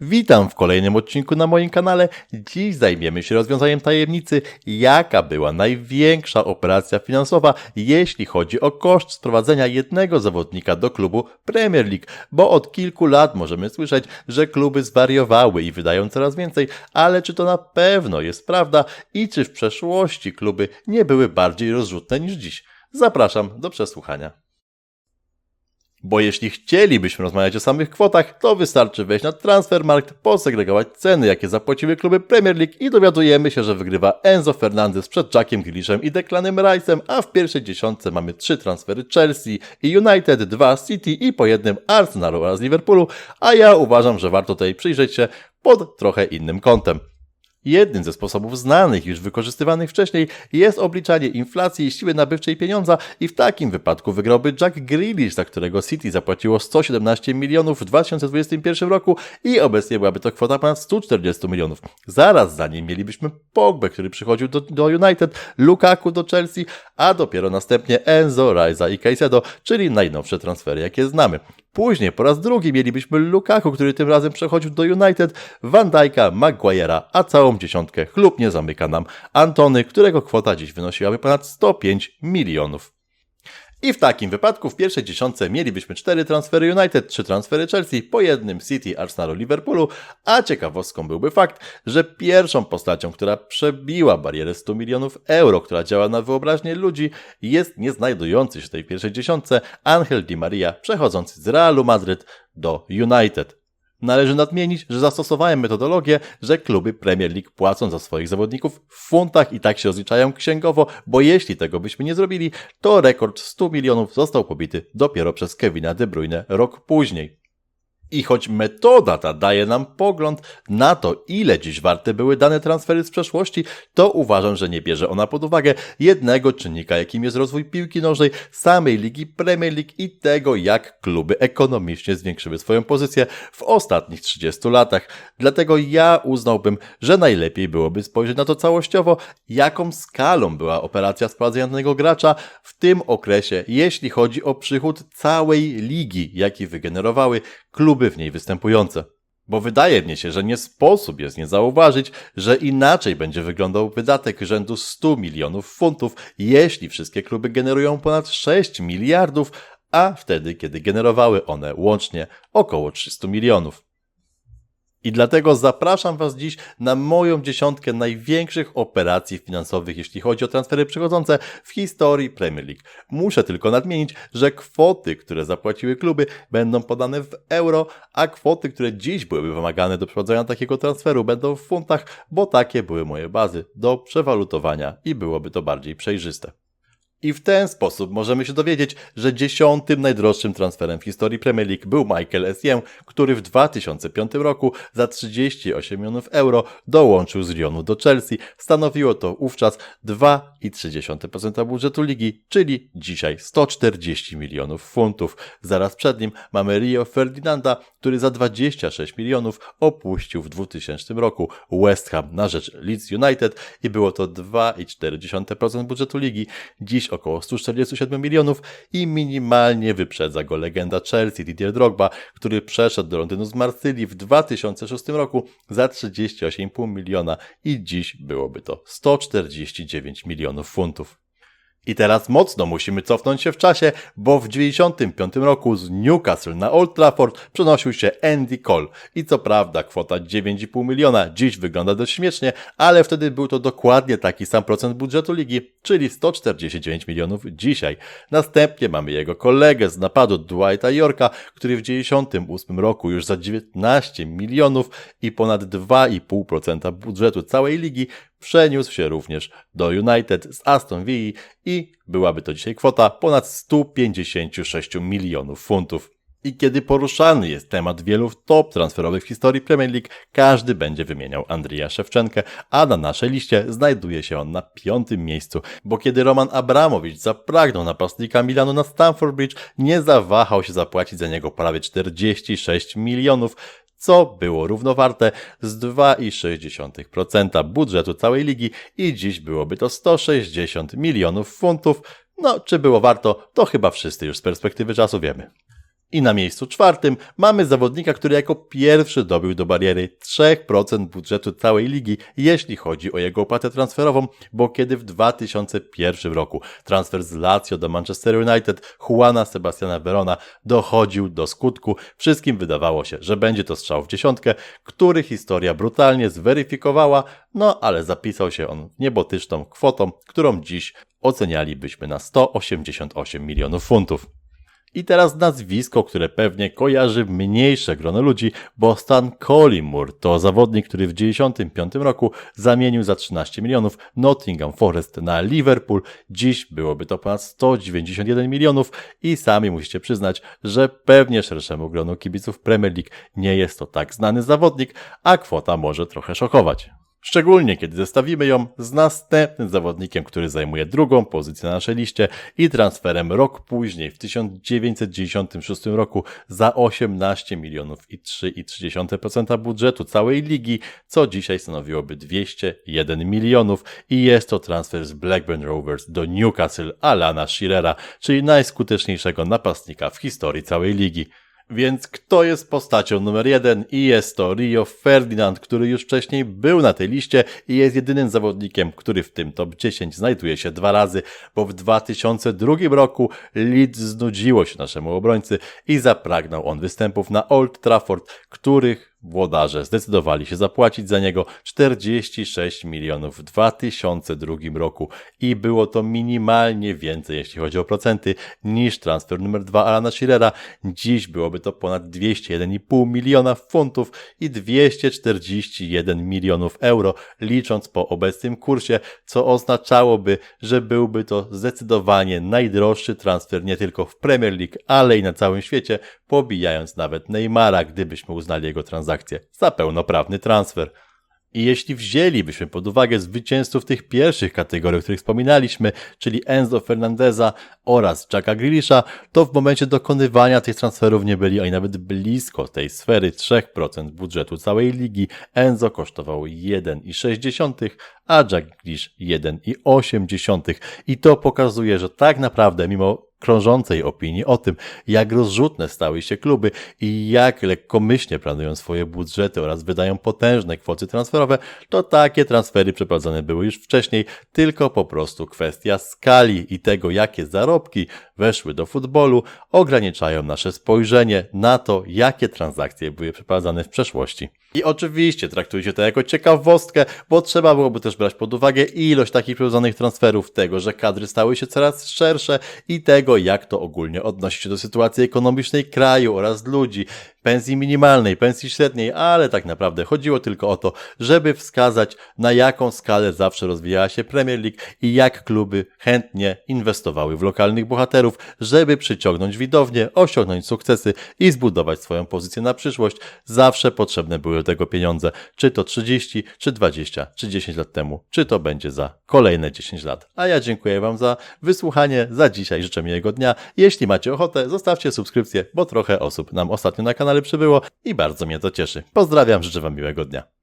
Witam w kolejnym odcinku na moim kanale. Dziś zajmiemy się rozwiązaniem tajemnicy, jaka była największa operacja finansowa, jeśli chodzi o koszt sprowadzenia jednego zawodnika do klubu Premier League, bo od kilku lat możemy słyszeć, że kluby zwariowały i wydają coraz więcej, ale czy to na pewno jest prawda i czy w przeszłości kluby nie były bardziej rozrzutne niż dziś? Zapraszam do przesłuchania. Bo jeśli chcielibyśmy rozmawiać o samych kwotach, to wystarczy wejść na Transfermarkt, posegregować ceny, jakie zapłaciły kluby Premier League i dowiadujemy się, że wygrywa Enzo Fernandez przed Jackiem Grealishem i Declanem Rice'em, a w pierwszej dziesiątce mamy trzy transfery Chelsea i United, dwa City i po jednym Arsenalu oraz Liverpoolu, a ja uważam, że warto tutaj przyjrzeć się pod trochę innym kątem. Jednym ze sposobów znanych już wykorzystywanych wcześniej jest obliczanie inflacji i siły nabywczej pieniądza i w takim wypadku wygrałby Jack Grealish, za którego City zapłaciło 117 milionów w 2021 roku i obecnie byłaby to kwota ponad 140 milionów. Zaraz za nim mielibyśmy Pogba, który przychodził do, do United, Lukaku do Chelsea, a dopiero następnie Enzo, Raiza i Caicedo, czyli najnowsze transfery jakie znamy. Później po raz drugi mielibyśmy Lukaku, który tym razem przechodził do United, Van Dijk'a, Maguire'a, a całą dziesiątkę chlubnie zamyka nam Antony, którego kwota dziś wynosiłaby ponad 105 milionów. I w takim wypadku w pierwszej dziesiątce mielibyśmy cztery transfery United, trzy transfery Chelsea, po jednym City, Arsenalu, Liverpoolu, a ciekawostką byłby fakt, że pierwszą postacią, która przebiła barierę 100 milionów euro, która działa na wyobraźnię ludzi, jest nie znajdujący się w tej pierwszej dziesiątce Angel Di Maria, przechodzący z Realu Madryt do United. Należy nadmienić, że zastosowałem metodologię, że kluby Premier League płacą za swoich zawodników w funtach i tak się rozliczają księgowo, bo jeśli tego byśmy nie zrobili, to rekord 100 milionów został pobity dopiero przez Kevina De Bruyne rok później. I choć metoda ta daje nam pogląd na to, ile dziś warte były dane transfery z przeszłości, to uważam, że nie bierze ona pod uwagę jednego czynnika, jakim jest rozwój piłki nożnej, samej ligi Premier League i tego, jak kluby ekonomicznie zwiększyły swoją pozycję w ostatnich 30 latach. Dlatego ja uznałbym, że najlepiej byłoby spojrzeć na to całościowo, jaką skalą była operacja sprowadzającego gracza w tym okresie, jeśli chodzi o przychód całej ligi, jaki wygenerowały kluby w niej występujące. Bo wydaje mi się, że nie sposób jest nie zauważyć, że inaczej będzie wyglądał wydatek rzędu 100 milionów funtów, jeśli wszystkie kluby generują ponad 6 miliardów, a wtedy, kiedy generowały one łącznie około 300 milionów. I dlatego zapraszam Was dziś na moją dziesiątkę największych operacji finansowych, jeśli chodzi o transfery przychodzące w historii Premier League. Muszę tylko nadmienić, że kwoty, które zapłaciły kluby, będą podane w euro, a kwoty, które dziś byłyby wymagane do przeprowadzenia takiego transferu, będą w funtach, bo takie były moje bazy do przewalutowania i byłoby to bardziej przejrzyste. I w ten sposób możemy się dowiedzieć, że dziesiątym najdroższym transferem w historii Premier League był Michael Essien, który w 2005 roku za 38 milionów euro dołączył z Lyonu do Chelsea. Stanowiło to wówczas 2,3% budżetu ligi, czyli dzisiaj 140 milionów funtów. Zaraz przed nim mamy Rio Ferdinanda, który za 26 milionów opuścił w 2000 roku West Ham na rzecz Leeds United i było to 2,4% budżetu ligi. Dziś około 147 milionów i minimalnie wyprzedza go legenda Chelsea Didier Drogba, który przeszedł do Londynu z Marsylii w 2006 roku za 38,5 miliona i dziś byłoby to 149 milionów funtów. I teraz mocno musimy cofnąć się w czasie, bo w 95 roku z Newcastle na Old Trafford przenosił się Andy Cole. I co prawda kwota 9,5 miliona dziś wygląda dość śmiesznie, ale wtedy był to dokładnie taki sam procent budżetu ligi, czyli 149 milionów dzisiaj. Następnie mamy jego kolegę z napadu Dwighta Yorka, który w 98 roku już za 19 milionów i ponad 2,5% budżetu całej ligi przeniósł się również do United z Aston Villa i byłaby to dzisiaj kwota ponad 156 milionów funtów. I kiedy poruszany jest temat wielu top transferowych w historii Premier League, każdy będzie wymieniał Andrija Szewczenkę, a na naszej liście znajduje się on na piątym miejscu, bo kiedy Roman Abramowicz zapragnął napastnika Milanu na Stamford Bridge, nie zawahał się zapłacić za niego prawie 46 milionów, co było równowarte z 2,6% budżetu całej ligi i dziś byłoby to 160 milionów funtów. No, czy było warto, to chyba wszyscy już z perspektywy czasu wiemy. I na miejscu czwartym mamy zawodnika, który jako pierwszy dobił do bariery 3% budżetu całej ligi, jeśli chodzi o jego opłatę transferową, bo kiedy w 2001 roku transfer z Lazio do Manchester United Juana Sebastiana Verona dochodził do skutku, wszystkim wydawało się, że będzie to strzał w dziesiątkę, który historia brutalnie zweryfikowała, no ale zapisał się on niebotyczną kwotą, którą dziś ocenialibyśmy na 188 milionów funtów. I teraz nazwisko, które pewnie kojarzy mniejsze grono ludzi, bo Stan Collymore to zawodnik, który w 1995 roku zamienił za 13 milionów Nottingham Forest na Liverpool. Dziś byłoby to ponad 191 milionów i sami musicie przyznać, że pewnie szerszemu gronu kibiców Premier League nie jest to tak znany zawodnik, a kwota może trochę szokować. Szczególnie kiedy zestawimy ją z następnym zawodnikiem, który zajmuje drugą pozycję na naszej liście i transferem rok później, w 1996 roku, za 18 milionów i 3,3% budżetu całej ligi, co dzisiaj stanowiłoby 201 milionów i jest to transfer z Blackburn Rovers do Newcastle Alana Shearera, czyli najskuteczniejszego napastnika w historii całej ligi. Więc kto jest postacią numer jeden? I jest to Rio Ferdinand, który już wcześniej był na tej liście i jest jedynym zawodnikiem, który w tym top 10 znajduje się dwa razy, bo w 2002 roku Leeds znudziło się naszemu obrońcy i zapragnął on występów na Old Trafford, których włodarze zdecydowali się zapłacić za niego 46 milionów w 2002 roku i było to minimalnie więcej, jeśli chodzi o procenty, niż transfer numer 2 Alana Shearera. Dziś byłoby to ponad 201,5 miliona funtów i 241 milionów euro, licząc po obecnym kursie, co oznaczałoby, że byłby to zdecydowanie najdroższy transfer nie tylko w Premier League, ale i na całym świecie, pobijając nawet Neymara, gdybyśmy uznali jego transakcję za pełnoprawny transfer. I jeśli wzięlibyśmy pod uwagę zwycięzców tych pierwszych kategorii, o których wspominaliśmy, czyli Enzo Fernandeza oraz Jacka Grealisha, to w momencie dokonywania tych transferów nie byli oni nawet blisko tej sfery 3% budżetu całej ligi. Enzo kosztował 1,6, a Jack Grealish 1,8. I to pokazuje, że tak naprawdę mimo krążącej opinii o tym, jak rozrzutne stały się kluby i jak lekkomyślnie planują swoje budżety oraz wydają potężne kwoty transferowe, to takie transfery przeprowadzone były już wcześniej, tylko po prostu kwestia skali i tego, jakie zarobki weszły do futbolu, ograniczają nasze spojrzenie na to, jakie transakcje były przeprowadzane w przeszłości. I oczywiście traktujcie to jako ciekawostkę, bo trzeba byłoby też brać pod uwagę ilość takich przeprowadzonych transferów, tego, że kadry stały się coraz szersze i tego, jak to ogólnie odnosi się do sytuacji ekonomicznej kraju oraz ludzi, pensji minimalnej, pensji średniej, ale tak naprawdę chodziło tylko o to, żeby wskazać, na jaką skalę zawsze rozwijała się Premier League i jak kluby chętnie inwestowały w lokalnych bohaterów, żeby przyciągnąć widownię, osiągnąć sukcesy i zbudować swoją pozycję na przyszłość. Zawsze potrzebne były do tego pieniądze, czy to 30, czy 20, czy 10 lat temu, czy to będzie za kolejne 10 lat. A ja dziękuję Wam za wysłuchanie, za dzisiaj życzę miłego dnia. Jeśli macie ochotę, zostawcie subskrypcję, bo trochę osób nam ostatnio na kanale przybyło i bardzo mnie to cieszy. Pozdrawiam, życzę Wam miłego dnia.